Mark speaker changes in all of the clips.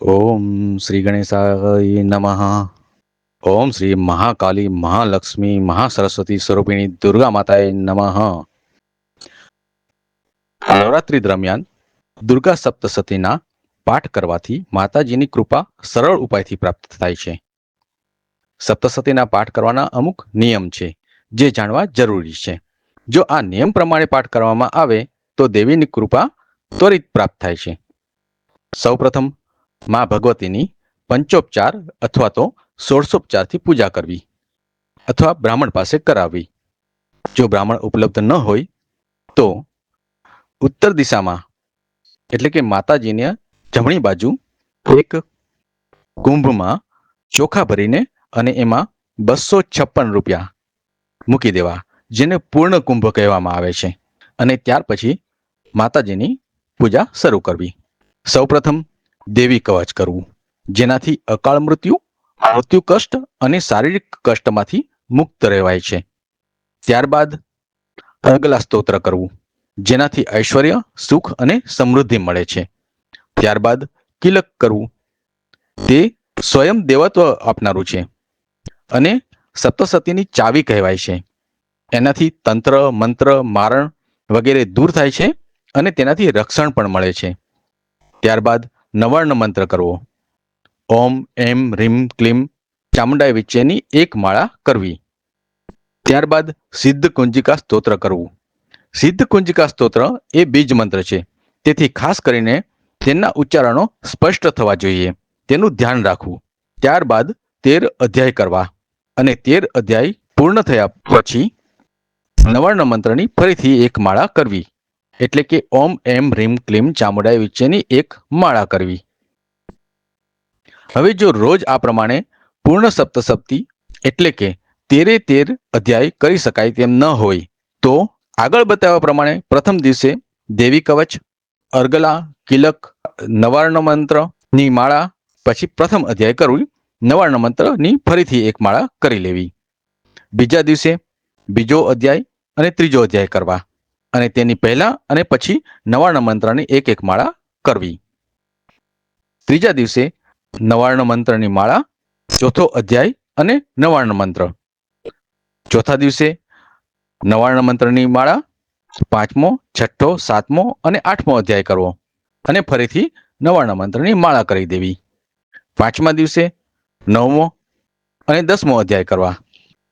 Speaker 1: ઓમ શ્રી ગણેશાય નમઃ. ઓમ શ્રી મહાકાલી મહાલક્ષ્મી મહાસરસ્વતી સ્વરૂપિણી દુર્ગા માતાએ નમઃ. નવરાત્રી દરમિયાન દુર્ગા સપ્તસતીના પાઠ કરવાથી માતાજીની કૃપા સરળ ઉપાયથી પ્રાપ્ત થાય છે. સપ્તસતીના પાઠ કરવાના અમુક નિયમ છે, જે જાણવા જરૂરી છે. જો આ નિયમ પ્રમાણે પાઠ કરવામાં આવે, તો દેવીની કૃપા ત્વરિત પ્રાપ્ત થાય છે. સૌપ્રથમ માં ભગવતીની પંચોપચાર અથવા તો સોળસોપચારથી પૂજા કરવી અથવા બ્રાહ્મણ પાસે કરાવવી. જો બ્રાહ્મણ ઉપલબ્ધ ન હોય, તો ઉત્તર દિશામાં, એટલે કે માતાજીને જમણી બાજુ એક કુંભમાં ચોખા ભરીને અને એમાં બસો છપ્પન રૂપિયા મૂકી દેવા, જેને પૂર્ણ કુંભ કહેવામાં આવે છે. અને ત્યાર પછી માતાજીની પૂજા શરૂ કરવી. સૌપ્રથમ દેવી કવચ કરવું. જેનાથી અકાળ મૃત્યુ મૃત્યુ કષ્ટ અને શારીરિક કષ્ટમાંથી મુક્ત રહેવાય છે. ત્યારબાદ અગલા સ્તોત્ર કરવું. જેનાથી ઐશ્વર્ય, સુખ અને સમૃદ્ધિ મળે છે. ત્યારબાદ કિલક કરવું. તે સ્વયં દેવત્વ આપનારું છે અને સપ્તસતીની ચાવી કહેવાય છે. એનાથી તંત્ર, મંત્ર, મારણ વગેરે દૂર થાય છે અને તેનાથી રક્ષણ પણ મળે છે. ત્યારબાદ નવાર્ણ મંત્ર કરવો. ઓમ, એમ, રીમ, ક્લીમ ચામુંડાઈ વિચેની એક માળા કરવી. ત્યારબાદ સિદ્ધ કુંજિકા સ્તોત્ર કરવું. સિદ્ધ કુંજિકા સ્તોત્ર એ બીજ મંત્ર છે. તેથી ખાસ કરીને તેના ઉચ્ચારણો સ્પષ્ટ થવા જોઈએ. તેનું ધ્યાન રાખવું. ત્યારબાદ તેર અધ્યાય કરવા. અને તેર અધ્યાય પૂર્ણ થયા પછી નવાર્ણ મંત્રની ફરીથી એક માળા કરવી. એટલે કે ઓમ એમ રીમ ક્લીમ ચામુંડાઈ વિચ્ચેની એક માળા કરવી. હવે જો રોજ આ પ્રમાણે પૂર્ણ સપ્તસપ્તિ એટલે કે તેરે તેર અધ્યાય કરી શકાય તેમ ન હોય, તો આગળ બતાવ્યા પ્રમાણે પ્રથમ દિવસે દેવી કવચ, અર્ગલા કિલક નવાર્ણ મંત્રની માળા, પછી પ્રથમ અધ્યાય કરવી, નવાર્ણ મંત્રની ફરીથી એક માળા કરી લેવી. બીજા દિવસે બીજો અધ્યાય અને ત્રીજો અધ્યાય કરવા. અને તેની પહેલા અને પછી નવાર્ણ મંત્રની એક એક માળા કરવી. ત્રીજા દિવસે નવાર્ણ મંત્રની માળા ચોથો અધ્યાય અને નવાર્ણ મંત્ર. ચોથા દિવસે નવાર્ણ મંત્રની માળા પાંચમો, છઠ્ઠો, સાતમો અને આઠમો અધ્યાય કરવો અને ફરીથી નવાર્ણ મંત્રની માળા કરી દેવી. પાંચમા દિવસે નવમો અને દસમો અધ્યાય કરવા.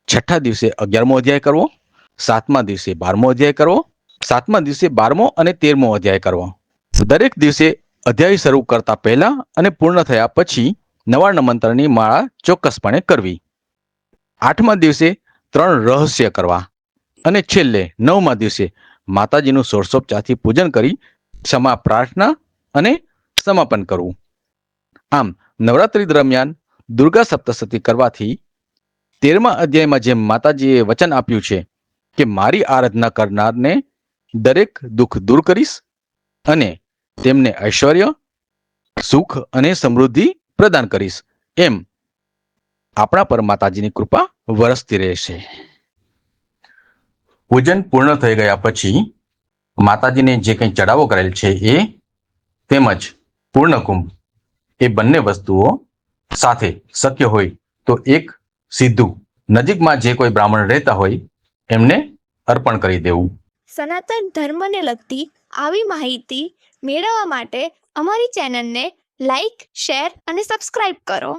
Speaker 1: છઠ્ઠા દિવસે અગિયારમો અધ્યાય કરવો. સાતમા દિવસે બારમો અધ્યાય કરવો. સાતમા દિવસે બારમો અને તેરમો અધ્યાય કરવો. દરેક દિવસે અધ્યાય શરૂ કરતા પહેલા અને પૂર્ણ થયા પછી નવા મંત્રની માળા ચોક્કસપણે કરવી. આઠમા દિવસે ત્રણ રહસ્ય કરવા અને છેલ્લે નવમા દિવસે માતાજીનું સોરસોપચાથી પૂજન કરી ક્ષમા પ્રાર્થના અને સમાપન કરવું. આમ નવરાત્રી દરમિયાન દુર્ગા સપ્તસતી કરવાથી તેરમા અધ્યાયમાં જેમ માતાજીએ વચન આપ્યું છે કે મારી આરાધના કરનારને દરેક દુઃખ દૂર કરીશ અને તેમને ઐશ્વર્ય, સુખ અને સમૃદ્ધિ પ્રદાન કરીશ. એમ આપણા પર માતાજીની કૃપા વરસતી રહેશે. પૂજન પૂર્ણ થઈ ગયા પછી માતાજીને જે કંઈ ચડાવો કરેલ છે એ તેમજ પૂર્ણકુંભ, એ બંને વસ્તુઓ સાથે શક્ય હોય તો એક સીધું નજીકમાં જે કોઈ બ્રાહ્મણ રહેતા હોય એમને અર્પણ કરી દેવું.
Speaker 2: સનાતન ધર્મને લગતી આવી માહિતી મેળવવા માટે અમારી ચેનલને લાઈક શેર અને સબસ્ક્રાઈબ કરો.